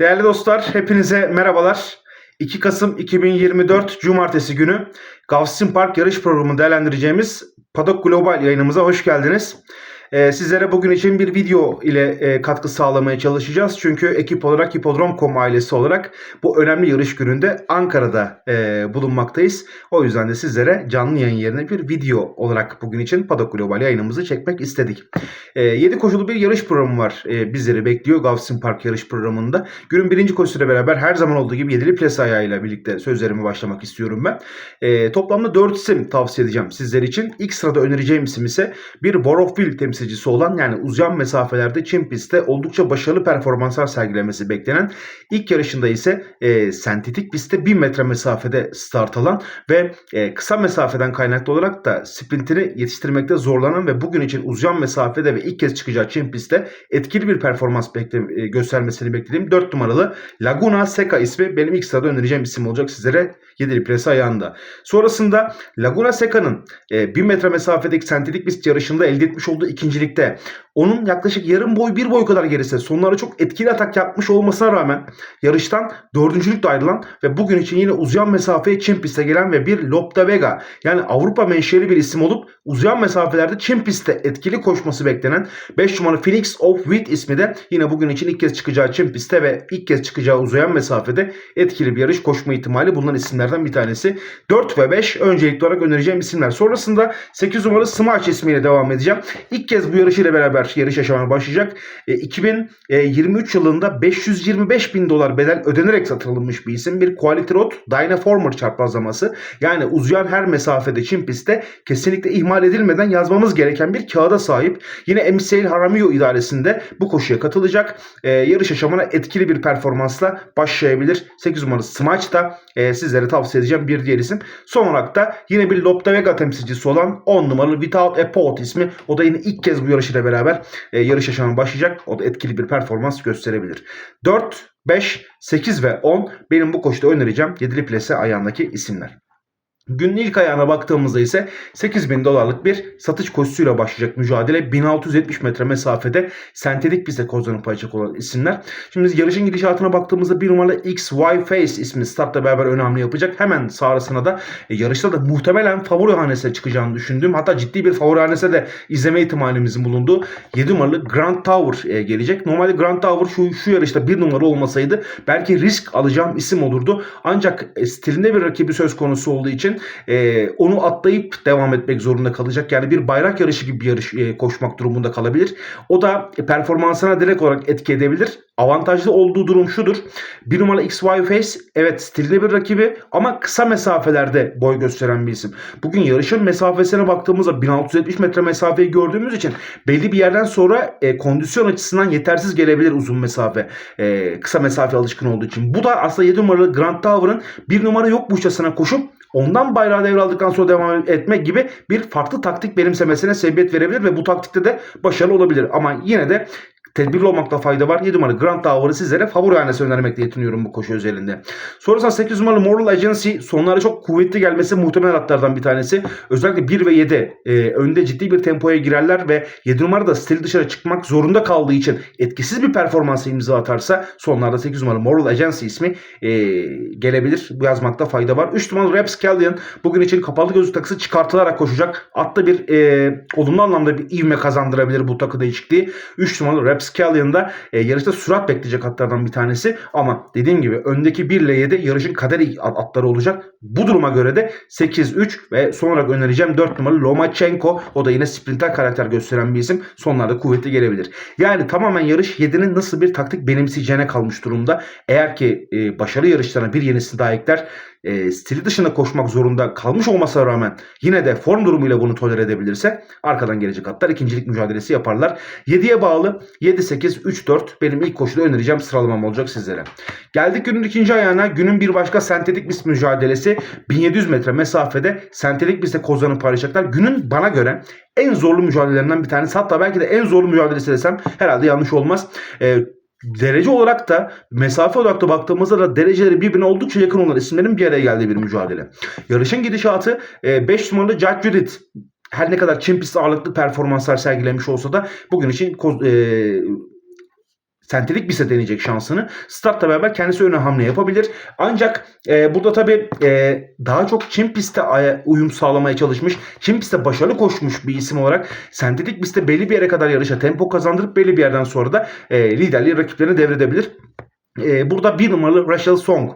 Değerli dostlar, hepinize merhabalar. 2 Kasım 2024 Cumartesi günü Gavsin Park yarış programını değerlendireceğimiz Paddock Global yayınımıza hoş geldiniz. Ee, sizlere bugün için bir video ile e, katkı sağlamaya çalışacağız. Çünkü ekip olarak Hipodrom.com ailesi olarak bu önemli yarış gününde Ankara'da e, bulunmaktayız. O yüzden de sizlere canlı yayın yerine bir video olarak bugün için Paddock Global yayınımızı çekmek istedik. E, 7 koşulu bir yarış programı var e, bizleri bekliyor Gavsin Park yarış programında. Günün birinci koşusuyla beraber her zaman olduğu gibi 7'li ples ayağıyla birlikte sözlerimi başlamak istiyorum ben. Toplamda 4 isim tavsiye edeceğim sizler için. İlk sırada önereceğim isim ise bir of Will temsilcisi olan yani uzayan mesafelerde Çin pistte oldukça başarılı performanslar sergilemesi beklenen ilk yarışında ise e, sentetik pistte 1000 metre mesafede start alan ve e, kısa mesafeden kaynaklı olarak da sprintini yetiştirmekte zorlanan ve bugün için uzayan mesafede ve ilk kez çıkacağı Çin pistte etkili bir performans bekle, e, göstermesini beklediğim 4 numaralı Laguna Seca ismi benim ilk sırada önereceğim isim olacak sizlere 7'li presi ayağında. Sonrasında Laguna Seca'nın e, 1000 metre mesafedeki sentetik pist yarışında elde etmiş olduğu ikincilikte onun yaklaşık yarım boy bir boy kadar gerisi sonlara çok etkili atak yapmış olmasına rağmen yarıştan dördüncülükle ayrılan ve bugün için yine uzayan mesafeye Çin piste gelen ve bir Lopta Vega yani Avrupa menşeli bir isim olup uzayan mesafelerde Çin pistte etkili koşması beklenen 5 numaralı Phoenix of Wheat ismi de yine bugün için ilk kez çıkacağı Çin pistte ve ilk kez çıkacağı uzayan mesafede etkili bir yarış koşma ihtimali bulunan isimlerden bir tanesi. 4 ve 5 öncelikli olarak önereceğim isimler. Sonrasında 8 numaralı Smash ismiyle devam edeceğim. İlk kez bu yarışıyla beraber yarış yaşamaya başlayacak. E, 2023 yılında 525 bin dolar bedel ödenerek satılmış bir isim. Bir Quality Road Dynaformer çarpazlaması. Yani uzayan her mesafede Çin pistte kesinlikle ihmal edilmeden yazmamız gereken bir kağıda sahip. Yine MCL Haramio idaresinde bu koşuya katılacak. E, yarış yaşamına etkili bir performansla başlayabilir. 8 numaralı Smash da e, sizlere tavsiye edeceğim bir diğer isim. Son olarak da yine bir Lopta Vega temsilcisi olan 10 numaralı Without a Pot ismi. O da yine ilk kez bu yarışıyla beraber e, yarış yaşamına başlayacak. O da etkili bir performans gösterebilir. 4, 5, 8 ve 10 benim bu koşuda önereceğim 7'li plase ayağındaki isimler. Günün ilk ayağına baktığımızda ise 8000 dolarlık bir satış koşusuyla başlayacak mücadele. 1670 metre mesafede sentetik piste kozlanıp açacak olan isimler. Şimdi yarışın gidişatına baktığımızda bir numaralı XY Face ismini startla beraber önemli yapacak. Hemen sonrasına da e, yarışta da muhtemelen favori hanesine çıkacağını düşündüğüm hatta ciddi bir favori hanesine de izleme ihtimalimizin bulunduğu 7 numaralı Grand Tower e, gelecek. Normalde Grand Tower şu, şu yarışta bir numara olmasaydı belki risk alacağım isim olurdu. Ancak e, stilinde bir rakibi söz konusu olduğu için e, onu atlayıp devam etmek zorunda kalacak. Yani bir bayrak yarışı gibi bir yarış e, koşmak durumunda kalabilir. O da performansına direkt olarak etki edebilir. Avantajlı olduğu durum şudur. Bir numara XY Face evet stilde bir rakibi ama kısa mesafelerde boy gösteren bir isim. Bugün yarışın mesafesine baktığımızda 1670 metre mesafeyi gördüğümüz için belli bir yerden sonra e, kondisyon açısından yetersiz gelebilir uzun mesafe. E, kısa mesafe alışkın olduğu için. Bu da aslında 7 numaralı Grand Tower'ın bir numara yokmuşçasına koşup ondan bayrağı devraldıktan sonra devam etmek gibi bir farklı taktik benimsemesine sebebiyet verebilir ve bu taktikte de başarılı olabilir. Ama yine de tedbirli olmakta fayda var. 7 numaralı Grand Tower'ı sizlere favori hanesi önermekle yetiniyorum bu koşu özelinde. Sonrasında 8 numaralı Moral Agency sonlara çok kuvvetli gelmesi muhtemel hatlardan bir tanesi. Özellikle 1 ve 7 e, önde ciddi bir tempoya girerler ve 7 numara da stil dışarı çıkmak zorunda kaldığı için etkisiz bir performans imza atarsa sonlarda 8 numaralı Moral Agency ismi e, gelebilir. Bu yazmakta fayda var. 3 numaralı Rapscallion bugün için kapalı gözlük takısı çıkartılarak koşacak. Atta bir e, olumlu anlamda bir ivme kazandırabilir bu takı değişikliği. 3 numaralı Rapscallion'da e, yarışta sürat bekleyecek atlardan bir tanesi. Ama dediğim gibi öndeki 1 ile 7 yarışın kader atları olacak. Bu duruma göre de 8-3 ve son olarak önereceğim 4 numaralı Lomachenko. O da yine sprinter karakter gösteren bir isim. Sonlarda kuvvetli gelebilir. Yani tamamen yarış 7'nin nasıl bir taktik benimseyeceğine kalmış durumda. Eğer ki e, başarılı yarışlarına bir yenisini daha ekler e, stili dışında koşmak zorunda kalmış olmasına rağmen yine de form durumuyla bunu tolere edebilirse arkadan gelecek atlar ikincilik mücadelesi yaparlar. 7'ye bağlı 7-8-3-4 benim ilk koşuda önereceğim sıralamam olacak sizlere. Geldik günün ikinci ayağına. Günün bir başka sentetik pist mücadelesi 1700 metre mesafede sentetik pistte kozlarını paylaşacaklar. Günün bana göre en zorlu mücadelelerinden bir tanesi. Hatta belki de en zorlu mücadelesi desem herhalde yanlış olmaz. Ee, derece olarak da mesafe olarak da baktığımızda da dereceleri birbirine oldukça yakın olan isimlerin bir araya geldiği bir mücadele. Yarışın gidişatı 5 numaralı Jack Judith her ne kadar Çin pisti ağırlıklı performanslar sergilemiş olsa da bugün için e, sentetik piste deneyecek şansını. Startla beraber kendisi öne hamle yapabilir. Ancak e, burada tabii e, daha çok Çin pistte aya- uyum sağlamaya çalışmış. Çin pistte başarılı koşmuş bir isim olarak sentetik pistte belli bir yere kadar yarışa tempo kazandırıp belli bir yerden sonra da e, liderliği rakiplerine devredebilir. E, burada bir numaralı Rachel Song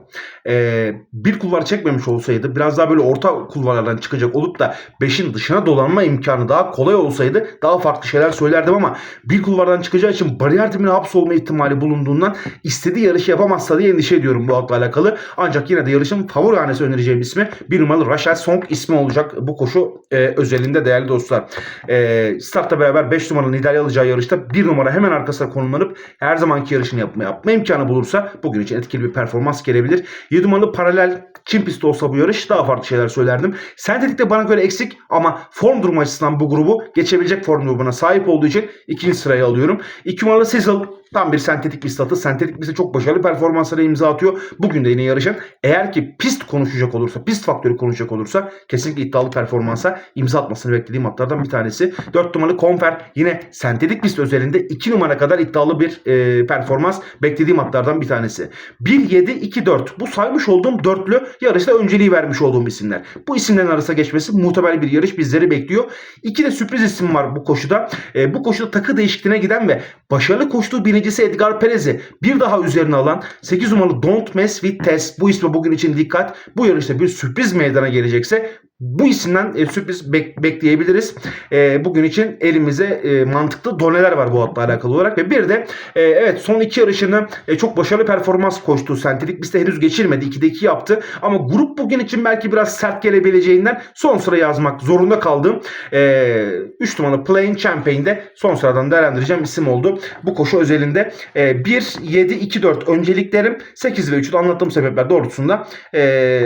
e, bir kulvar çekmemiş olsaydı biraz daha böyle orta kulvarlardan çıkacak olup da 5'in dışına dolanma imkanı daha kolay olsaydı daha farklı şeyler söylerdim ama bir kulvardan çıkacağı için bariyer dibine hapsolma ihtimali bulunduğundan istediği yarışı yapamazsa diye endişe ediyorum bu atla alakalı. Ancak yine de yarışın favori hanesi önereceğim ismi bir numaralı Rachel Song ismi olacak bu koşu e, özelinde değerli dostlar. E, startla beraber 5 numaralı liderliği alacağı yarışta bir numara hemen arkasına konumlanıp her zamanki yarışını yapma, yapma imkanı bulursa bugün için etkili bir performans gelebilir. 7 numaralı paralel Çin pisti olsa bu yarış daha farklı şeyler söylerdim. Sentetikte bana göre eksik ama form durumu açısından bu grubu geçebilecek form durumuna sahip olduğu için ikinci sıraya alıyorum. 2 numaralı Sizzle tam bir sentetik pist atı. Sentetik pistte çok başarılı performanslara imza atıyor. Bugün de yine yarışan eğer ki pist konuşacak olursa, pist faktörü konuşacak olursa kesinlikle iddialı performansa imza atmasını beklediğim atlardan bir tanesi. 4 numaralı Confer yine sentetik pist özelinde 2 numara kadar iddialı bir e, performans beklediğim atlardan bir tanesi. 1-7-2-4 bu saymış olduğum dörtlü yarışta önceliği vermiş olduğum isimler. Bu isimlerin arasına geçmesi muhtemel bir yarış bizleri bekliyor. İki de sürpriz isim var bu koşuda. E, bu koşuda takı değişikliğine giden ve başarılı koştuğu birincisi Edgar Perez'i bir daha üzerine alan 8 numaralı Don't Mess With Tess bu isme bugün için dikkat. Bu yarışta bir sürpriz meydana gelecekse bu isimden e, sürpriz bek- bekleyebiliriz. E, bugün için elimize e, mantıklı doneler var bu atla alakalı olarak ve bir de e, evet son iki yarışını e, çok başarılı performans koştu. Sentetik pistte henüz geçirmedi. 2'de 2 yaptı. Ama grup bugün için belki biraz sert gelebileceğinden son sıra yazmak zorunda kaldım. 3 numaralı Playing Champagne'de son sıradan değerlendireceğim isim oldu. Bu koşu özelinde e, 1, 7, 2, 4 önceliklerim 8 ve 3'ü anlattığım sebepler doğrultusunda e,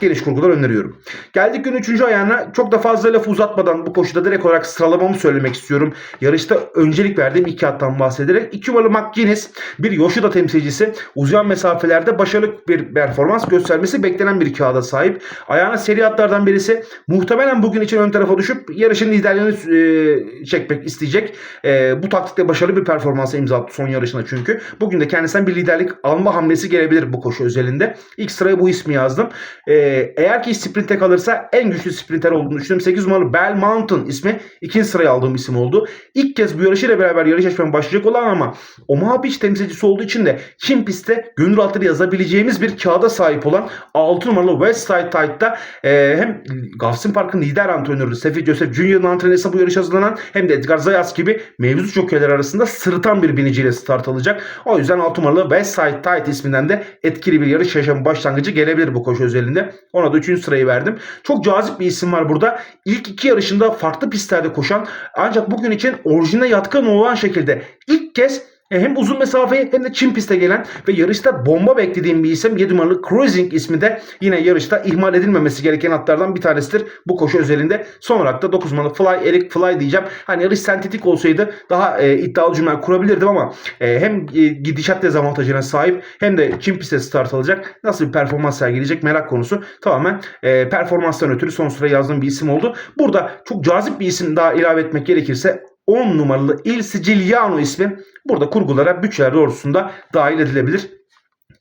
geniş kurgular öneriyorum. Geldik gün 3. ayağına çok da fazla laf uzatmadan bu koşuda direkt olarak sıralamamı söylemek istiyorum. Yarışta öncelik verdiğim iki attan bahsederek 2 numaralı McGuinness bir Yoshida temsilcisi uzayan mesafelerde başarılı bir performans göstermesi beklenen bir kağıda sahip. Ayağına seri atlardan birisi muhtemelen bugün için ön tarafa düşüp yarışın liderliğini e, çekmek isteyecek. E, bu taktikte başarılı bir performansa imza attı son yarışında çünkü. Bugün de kendisinden bir liderlik alma hamlesi gelebilir bu koşu özelinde. İlk sıraya bu ismi yazdım. E, eğer ki sprinte kalırsa en güçlü sprinter olduğunu düşünüyorum. 8 numaralı Bell Mountain ismi ikinci sıraya aldığım isim oldu. İlk kez bu yarışıyla beraber yarış açmaya başlayacak olan ama Omaha Beach temsilcisi olduğu için de Çin pistte gönül rahatlığı yazabileceğimiz bir kağıda sahip olan 6 numaralı West Side Tide'da e, hem Gavsin Park'ın lider antrenörü Sefi Joseph Jr.'ın antrenörü bu yarış hazırlanan hem de Edgar Zayas gibi mevcut jockeyler arasında sırıtan bir biniciyle start alacak. O yüzden 6 numaralı West Side Tide isminden de etkili bir yarış yaşamı başlangıcı gelebilir bu koşu özelinde. Ona da 3. sırayı verdim. Çok cazip bir isim var burada. İlk iki yarışında farklı pistlerde koşan ancak bugün için orijine yatkın olan şekilde ilk kez hem uzun mesafeye hem de Çin piste gelen ve yarışta bomba beklediğim bir isim 7 numaralı Cruising ismi de yine yarışta ihmal edilmemesi gereken atlardan bir tanesidir bu koşu özelinde. Son olarak da 9 numaralı Fly, Eric Fly diyeceğim. Hani yarış sentetik olsaydı daha e, iddialı cümle kurabilirdim ama e, hem e, gidişat dezavantajına sahip hem de Çin pistte start alacak. Nasıl bir performans sergileyecek merak konusu. Tamamen e, performanstan ötürü son sıra yazdığım bir isim oldu. Burada çok cazip bir isim daha ilave etmek gerekirse 10 numaralı Il Siciliano ismi burada kurgulara bütçeler doğrultusunda dahil edilebilir.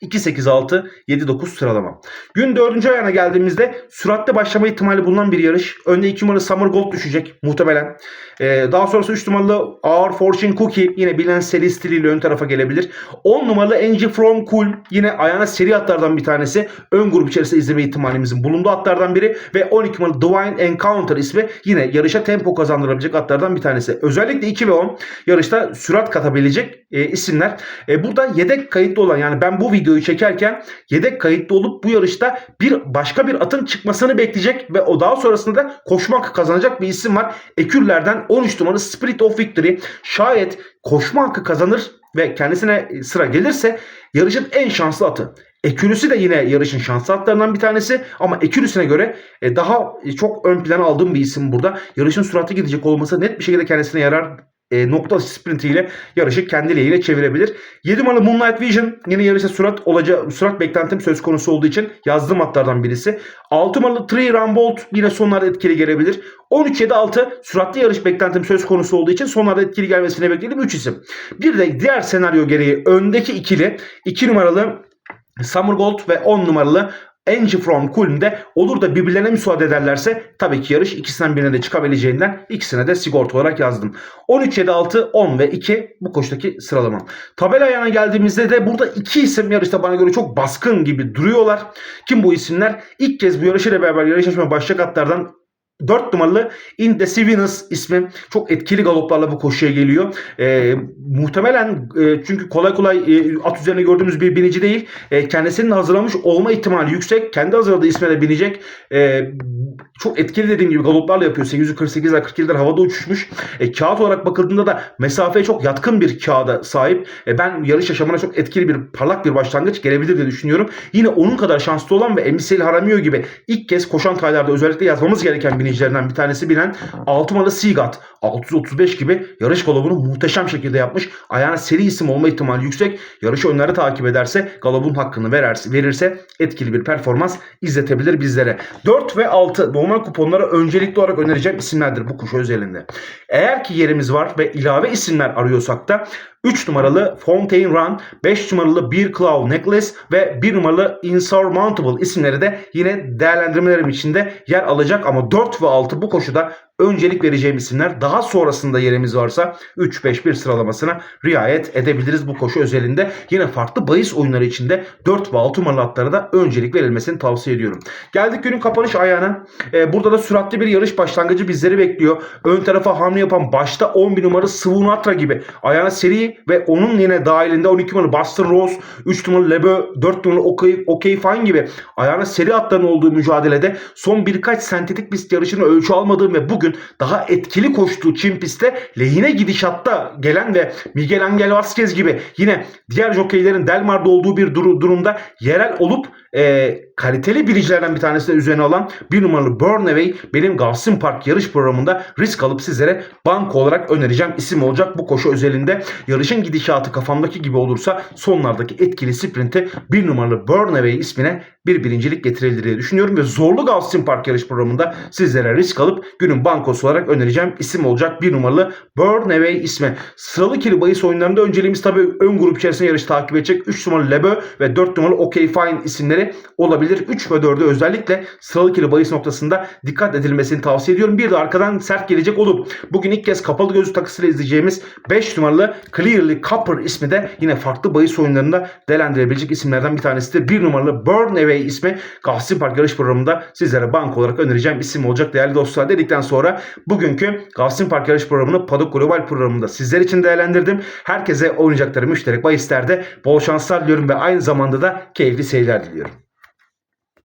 2-8-6-7-9 sıralama. Gün 4. ayağına geldiğimizde süratle başlama ihtimali bulunan bir yarış. Önde 2 numaralı Summer Gold düşecek muhtemelen. Ee, daha sonrası 3 numaralı Our Fortune Cookie yine bilinen seri stiliyle ön tarafa gelebilir. 10 numaralı Angie From Cool yine ayağına seri atlardan bir tanesi. Ön grup içerisinde izleme ihtimalimizin bulunduğu atlardan biri. Ve 12 numaralı Divine Encounter ismi yine yarışa tempo kazandırabilecek atlardan bir tanesi. Özellikle 2 ve 10 yarışta sürat katabilecek e, isimler. E, burada yedek kayıtlı olan yani ben bu videoyu çekerken yedek kayıtlı olup bu yarışta bir başka bir atın çıkmasını bekleyecek ve o daha sonrasında da koşma hakkı kazanacak bir isim var. Ekürlerden 13 numaralı Spirit of Victory. Şayet koşma hakkı kazanır ve kendisine sıra gelirse yarışın en şanslı atı. Ekürüsü de yine yarışın şanslı atlarından bir tanesi ama Ekürüsüne göre e, daha çok ön plana aldığım bir isim burada. Yarışın süratli gidecek olması net bir şekilde kendisine yarar e, nokta sprintiyle yarışı kendi çevirebilir. 7 numaralı Moonlight Vision yine yarışta sürat olacağı sürat beklentim söz konusu olduğu için yazdığım atlardan birisi. 6 numaralı Tree Rambolt yine sonlarda etkili gelebilir. 13-7-6 süratli yarış beklentim söz konusu olduğu için sonlarda etkili gelmesini beklediğim 3 isim. Bir de diğer senaryo gereği öndeki ikili 2 numaralı Summer Gold ve 10 numaralı Angie from Kulm'de olur da birbirlerine müsaade ederlerse tabii ki yarış ikisinden birine de çıkabileceğinden ikisine de sigorta olarak yazdım. 13, 7, 6, 10 ve 2 bu koştaki sıralama. Tabela ayağına geldiğimizde de burada iki isim yarışta bana göre çok baskın gibi duruyorlar. Kim bu isimler? İlk kez bu yarışıyla beraber yarışmaya başlayacak atlardan 4 numaralı Indecivinus ismi çok etkili galoplarla bu koşuya geliyor. Ee, muhtemelen e, çünkü kolay kolay e, at üzerine gördüğümüz bir binici değil. E, kendisinin hazırlamış olma ihtimali yüksek. Kendi hazırladığı isme de binecek. E, çok etkili dediğim gibi galoplarla yapıyor. 848 ile 47'ler havada uçuşmuş. E, kağıt olarak bakıldığında da mesafeye çok yatkın bir kağıda sahip. E, ben yarış yaşamına çok etkili bir parlak bir başlangıç gelebilir diye düşünüyorum. Yine onun kadar şanslı olan ve Emisil Haramio gibi ilk kez koşan taylarda özellikle yazmamız gereken binicilerden bir tanesi bilen 6 numaralı Sigat 635 gibi yarış galobunu muhteşem şekilde yapmış. Ayağına seri isim olma ihtimali yüksek. Yarış önleri takip ederse galobun hakkını vererse, verirse etkili bir performans izletebilir bizlere. 4 ve 6 normal kuponlara öncelikli olarak önereceğim isimlerdir bu kuş özelinde. Eğer ki yerimiz var ve ilave isimler arıyorsak da 3 numaralı Fontaine Run, 5 numaralı Beer Claw Necklace ve 1 numaralı Insurmountable isimleri de yine değerlendirmelerim içinde yer alacak. Ama 4 ve 6 bu koşuda öncelik vereceğim isimler. Daha sonrasında yerimiz varsa 3-5-1 sıralamasına riayet edebiliriz bu koşu özelinde. Yine farklı bahis oyunları içinde 4 ve 6 numaralı atlara da öncelik verilmesini tavsiye ediyorum. Geldik günün kapanış ayağına. Ee, burada da süratli bir yarış başlangıcı bizleri bekliyor. Ön tarafa hamle yapan başta 11 numaralı Svunatra gibi ayağına seri ve onun yine dahilinde 12 numaralı Buster Rose, 3 numaralı Lebo, 4 numaralı Okay, okay Fine gibi ayağına seri atların olduğu mücadelede son birkaç sentetik pist yarışını ölçü almadığım ve bugün daha etkili koştuğu Çin pistte lehine gidişatta gelen ve Miguel Angel Vasquez gibi yine diğer jokeylerin Delmar'da olduğu bir dur- durumda yerel olup e, kaliteli biricilerden bir tanesi de üzerine alan bir numaralı Burnaway benim Gavsin Park yarış programında risk alıp sizlere banko olarak önereceğim isim olacak bu koşu özelinde. Yarışın gidişatı kafamdaki gibi olursa sonlardaki etkili sprinti bir numaralı Burnaway ismine bir birincilik getirebilir diye düşünüyorum ve zorlu Gavsin Park yarış programında sizlere risk alıp günün bankosu olarak önereceğim isim olacak bir numaralı Burnaway ismi. Sıralı kili bahis oyunlarında önceliğimiz tabii ön grup içerisinde yarış takip edecek 3 numaralı Lebo ve 4 numaralı Okay Fine isimleri olabilir. 3 ve 4'ü özellikle sıralı kili bahis noktasında dikkat edilmesini tavsiye ediyorum. Bir de arkadan sert gelecek olup bugün ilk kez kapalı gözü takısıyla izleyeceğimiz 5 numaralı Clearly Copper ismi de yine farklı bahis oyunlarında değerlendirebilecek isimlerden bir tanesidir. 1 numaralı Burnaway ismi Gavsin Park yarış programında sizlere bank olarak önereceğim isim olacak değerli dostlar dedikten sonra bugünkü Gavsin Park yarış programını Paddock Global programında sizler için değerlendirdim. Herkese oynayacakları müşterek bahislerde bol şanslar diliyorum ve aynı zamanda da keyifli seyirler diliyorum.